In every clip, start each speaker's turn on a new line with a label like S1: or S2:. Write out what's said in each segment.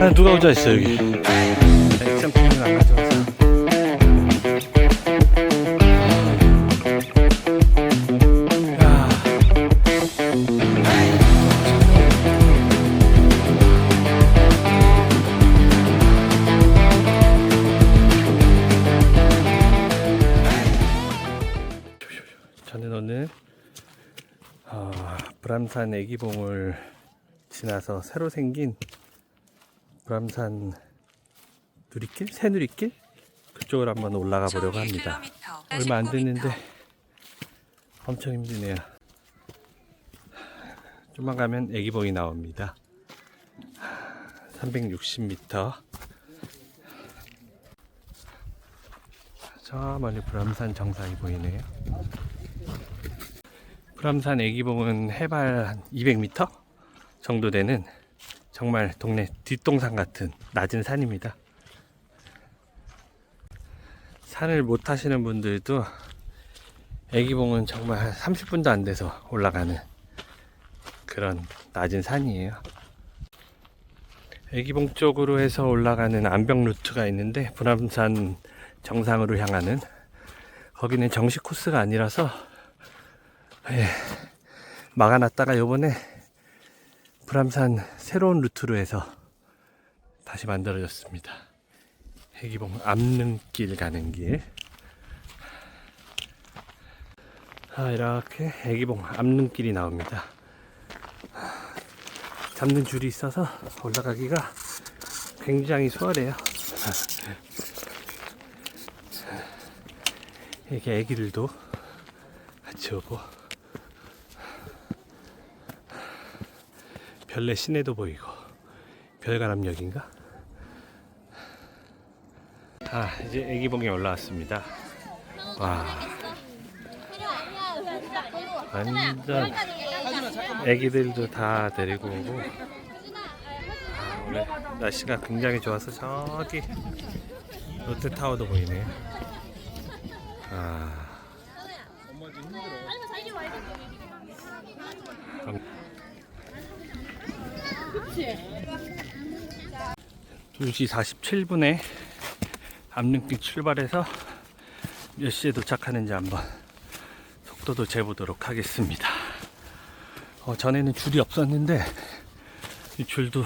S1: 아, 누가 혼자 있어 여기? 불암산 애기봉을 지나서 새로 생긴 불암산 누리길? 새누리길? 그쪽을 한번 올라가 보려고 합니다. 얼마 안 됐는데 엄청 힘드네요. 좀만 가면 애기봉이 나옵니다. 360m. 저 멀리 불암산 정상이 보이네요. 불암산 애기봉은 해발 한 200m 정도 되는 정말 동네 뒷동산 같은 낮은 산입니다. 산을 못 타시는 분들도 애기봉은 정말 한 30분도 안 돼서 올라가는 그런 낮은 산이에요. 애기봉 쪽으로 해서 올라가는 암벽 루트가 있는데 불암산 정상으로 향하는 거기는 정식 코스가 아니라서 예, 막아놨다가 요번에 불암산 새로운 루트로 해서 다시 만들어졌습니다. 해기봉 암릉길 가는 길. 아, 이렇게 해기봉 암릉길이 나옵니다. 잡는 줄이 있어서 올라가기가 굉장히 수월해요. 이렇게 애기들도 같이 오고 별내 시내도 보이고 별가람역인가? 아 이제 애기봉에 올라왔습니다. 와 완전 애기들도 다 데리고 오고 아, 오늘 날씨가 굉장히 좋아서 저기 롯데타워도 보이네요. 아. 2시 47분에 암릉길 출발해서 몇 시에 도착하는지 한번 속도도 재보도록 하겠습니다. 어, 전에는 줄이 없었는데 이 줄도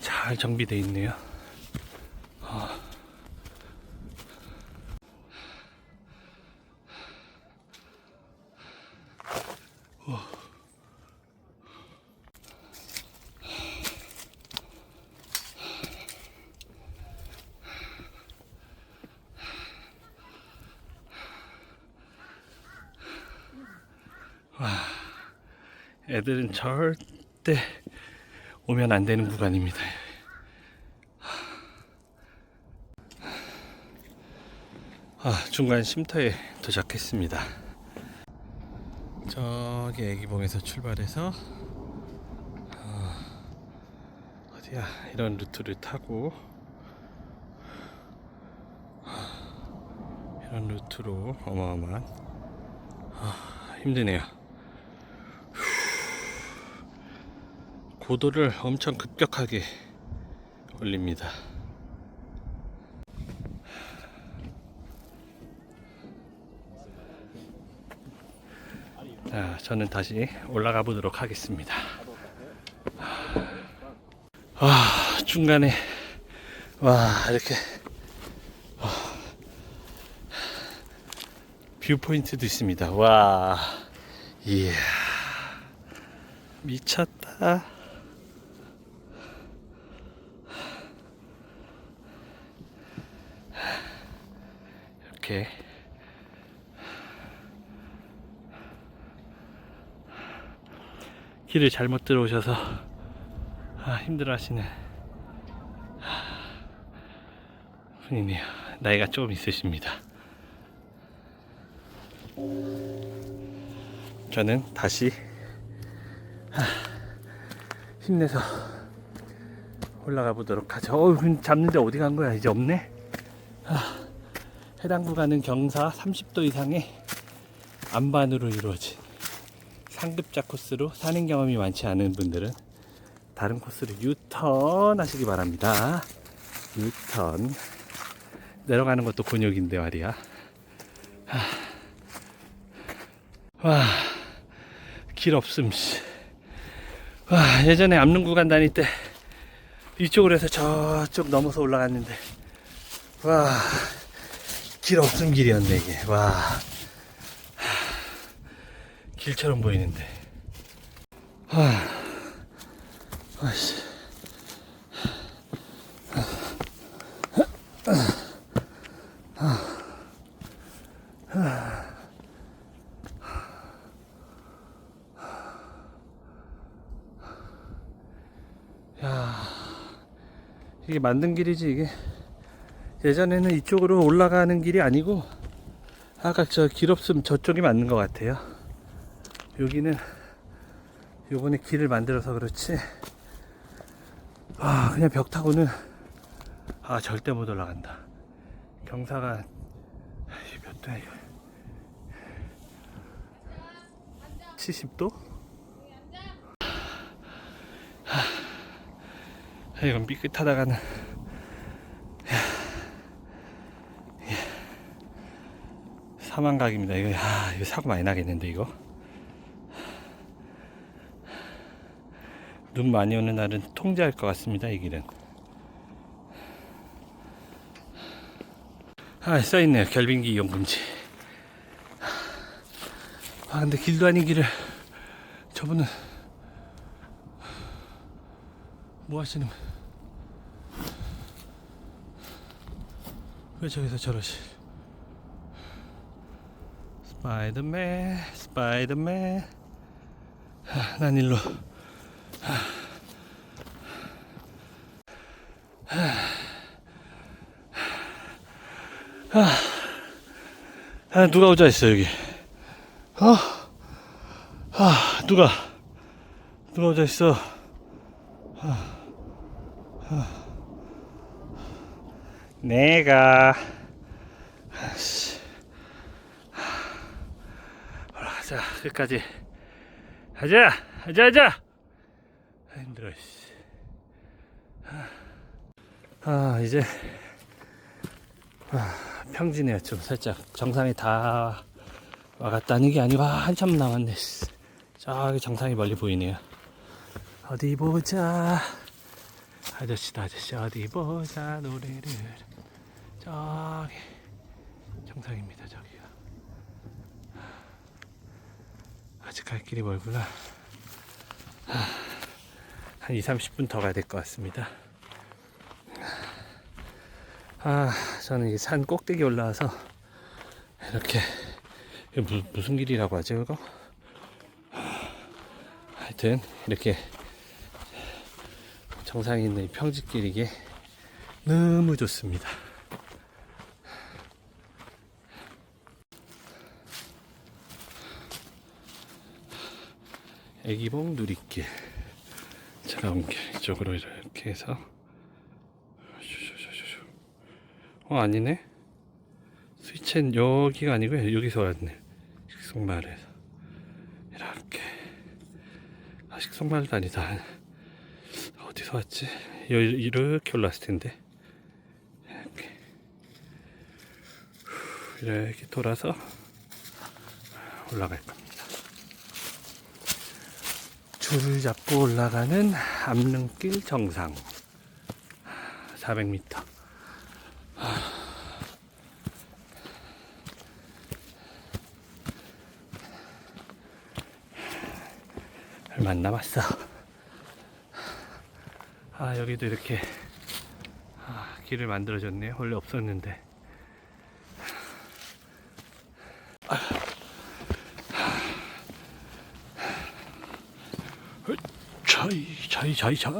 S1: 잘 정비되어 있네요. 애들은 절대 오면 안 되는 구간입니다. 아, 중간 쉼터에 도착했습니다. 저기 애기봉에서 출발해서 어, 어디야 이런 루트를 타고 이런 루트로 어마어마한 아, 힘드네요. 고도를 엄청 급격하게 올립니다. 자, 저는 다시 올라가 보도록 하겠습니다. 아, 중간에 와 이렇게 와, 뷰 포인트도 있습니다. 와, 이야 미쳤다. 이렇게 길을 잘못 들어오셔서 아, 힘들어 하시는 분이네요. 나이가 조금 있으십니다. 저는 다시 아, 힘내서 올라가 보도록 하죠. 어, 잡는데 어디 간 거야? 이제 없네. 아, 해당 구간은 경사 30도 이상의 안반으로 이루어진 상급자 코스로 사는 경험이 많지 않은 분들은 다른 코스로 유턴 하시기 바랍니다. 유턴. 내려가는 것도 곤욕인데 말이야. 하. 와, 길 없음, 씨. 와, 예전에 암릉 구간 다닐 때 이쪽으로 해서 저쪽 넘어서 올라갔는데, 와, 길 없음 길이었네, 이게. 와. 하, 길처럼 보이는데. 와, 아씨. 야, 이게 만든 길이지 이게. 예전에는 이쪽으로 올라가는 길이 아니고 아까 저 길 없음 저쪽이 맞는 것 같아요. 여기는 요번에 길을 만들어서 그렇지. 아, 그냥 벽 타고는 아 절대 못 올라간다. 경사가 이몇 도야 이거? 70도? 아, 이건 삐끗하다가는 사망각입니다. 이거 아, 이거 사고 많이 나겠는데 이거. 눈 많이 오는 날은 통제할 것 같습니다. 이 길은. 아, 써있네요. 결빙기 이용 금지. 아, 근데 길도 아닌 길을 저분은 뭐 하시는? 왜 저기서 저러시? 스파이더맨, 스파이더맨. 아, 난 일로. 아, 누가 오자 했어 여기. 어? 아, 누가? 누가 오자 했어? 내가 아씨 올라가 자 끝까지. 가자 가자 아, 힘들어 씨. 아 이제 아, 평지네요 좀 살짝. 정상이 다 와갔다는 게 아니고 아, 한참 남았네 씨. 저기 정상이 멀리 보이네요. 어디 보자. 아저씨다 아저씨. 어디 보자 노래를. 저기 정상입니다 저기가 아직 갈 길이 멀구나. 하, 한 2, 30분 더 가야 될 것 같습니다. 아 저는 이 산 꼭대기 올라와서 이렇게 이게 무, 무슨 길이라고 하죠 이거? 하여튼 이렇게 정상에 있는 이 평지길 이게 너무 좋습니다. 애기봉 누리길 차가운 길 이쪽으로 이렇게 해서. 어 아니네? 스위치는 여기가 아니고요 여기서 왔네. 식성마을에서. 이렇게. 아 식성마을도 아니다. 어디서 왔지? 여- 이렇게 올라왔을 텐데. 이렇게. 후, 이렇게 돌아서 올라갈 겁니다. 줄을 잡고 올라가는 암릉길 정상 400m. 얼마 안 남았어. 아 여기도 이렇게 아, 길을 만들어줬네요 원래 없었는데 차이 차 이 차이 차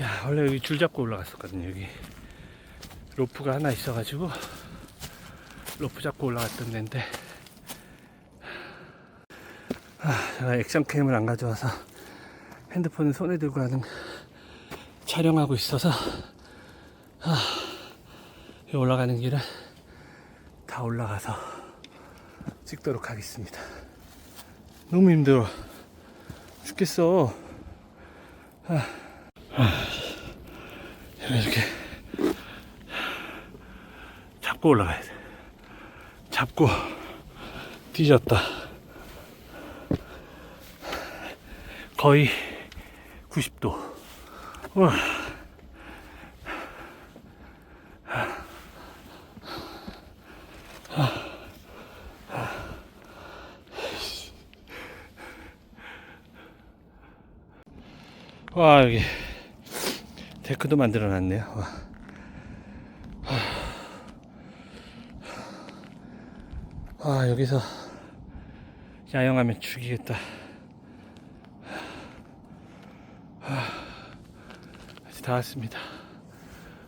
S1: 야, 원래 여기 줄 잡고 올라갔었거든요. 여기 로프가 하나 있어가지고 로프 잡고 올라갔던 데인데 아, 제가 액션캠을 안 가져와서 핸드폰을 손에 들고 하는 촬영하고 있어서 아, 이 올라가는 길은 다 올라가서 찍도록 하겠습니다. 너무 힘들어. 죽겠어. 아, 아, 이렇게 잡고 올라가야 돼. 잡고 뒤졌다. 거의 90도. 우와. 와 여기 데크도 만들어 놨네요. 아 여기서 야영하면 죽이겠다. 아, 이제 다 왔습니다.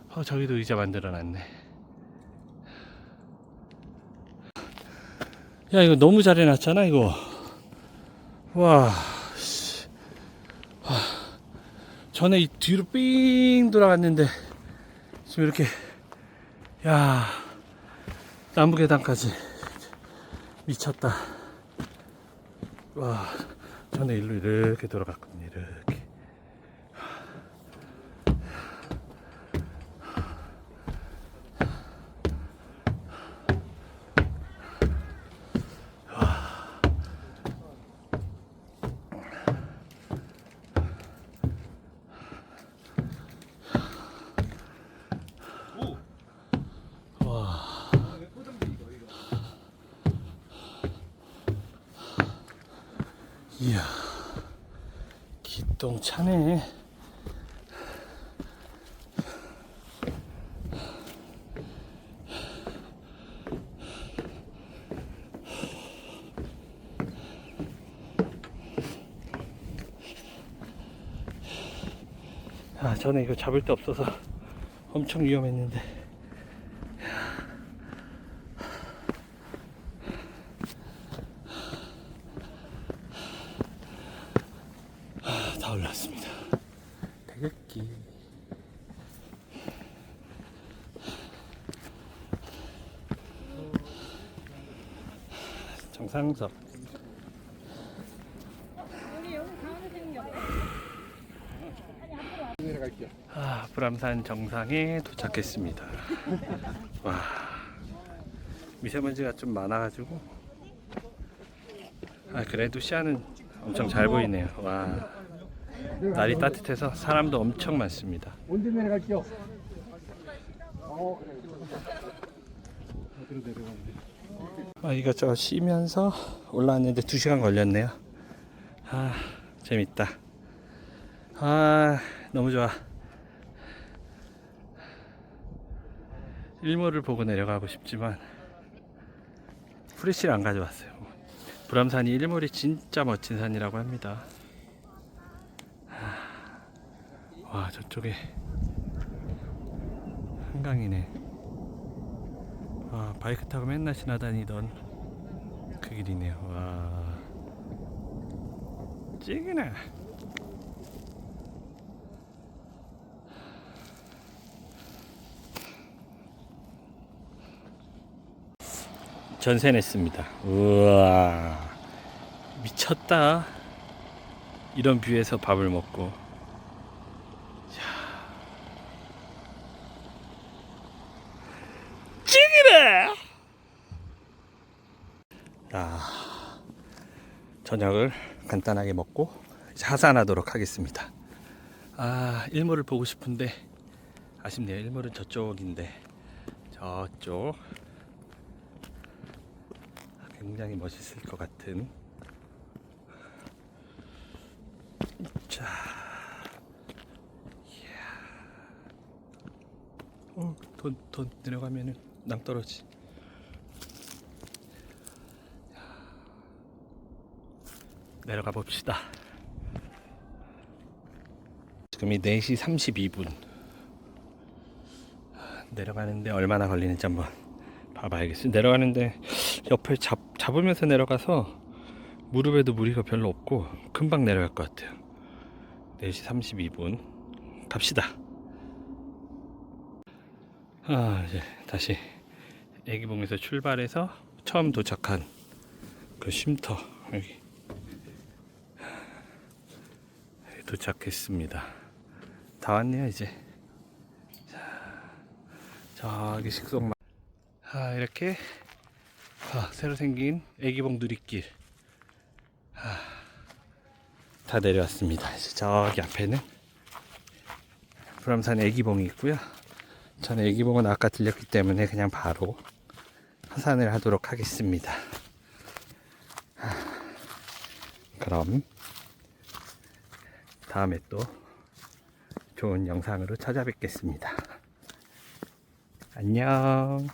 S1: 어 저기도 의자 만들어 놨네. 야 이거 너무 잘 해놨잖아 이거. 와. 씨. 전에 이 뒤로 삥 돌아갔는데 지금 이렇게 야 나무 계단까지 미쳤다. 와 전에 일로 이렇게 돌아갔거든요 이렇게 이야 기똥 차네. 아 전에 이거 잡을 데 없어서 엄청 위험했는데 아, 다 올랐습니다. 태극기. 정상석. 아, 불암산 정상에 도착했습니다. 와, 미세먼지가 좀 많아가지고. 아, 그래도 시야는 엄청 잘 보이네요. 와. 날이 따뜻해서 사람도 엄청 많습니다.
S2: 언제 내려갈게요? 어?
S1: 아, 이것저것 쉬면서 올라왔는데 2시간 걸렸네요. 아, 재밌다. 아, 너무 좋아. 일몰을 보고 내려가고 싶지만 프레시를 안 가져왔어요. 불암산이 일몰이 진짜 멋진 산이라고 합니다. 아, 와, 저쪽에 한강이네. 아, 바이크 타고 맨날 지나다니던 그 길이네요. 와. 찌그나. 전세 냈습니다. 우와. 미쳤다. 이런 뷰에서 밥을 먹고. 찌그나. 아, 저녁을 간단하게 먹고 하산하도록 하겠습니다. 아, 일몰을 보고 싶은데 아쉽네요. 일몰은 저쪽인데 저쪽 굉장히 멋있을 것 같은 자, 이야, 어, 돈, 돈 내려가면은 낭떠러지. 내려가 봅시다. 지금이 4시 32분. 내려가는데 얼마나 걸리는지 한번 봐봐야겠어요. 내려가는데 옆을 잡, 잡으면서 내려가서 무릎에도 무리가 별로 없고 금방 내려갈 것 같아요. 4시 32분. 갑시다. 아, 이제 다시 애기봉에서 출발해서 처음 도착한 그 쉼터 여기 도착했습니다. 다 왔네요 이제. 자, 저기 식성. 아 이렇게 아, 새로 생긴 애기봉 누리길. 아, 다 내려왔습니다. 저기 앞에는 불암산 애기봉이 있고요. 저는 애기봉은 아까 들렸기 때문에 그냥 바로 하산을 하도록 하겠습니다. 하, 그럼 다음에 또 좋은 영상으로 찾아뵙겠습니다. 안녕.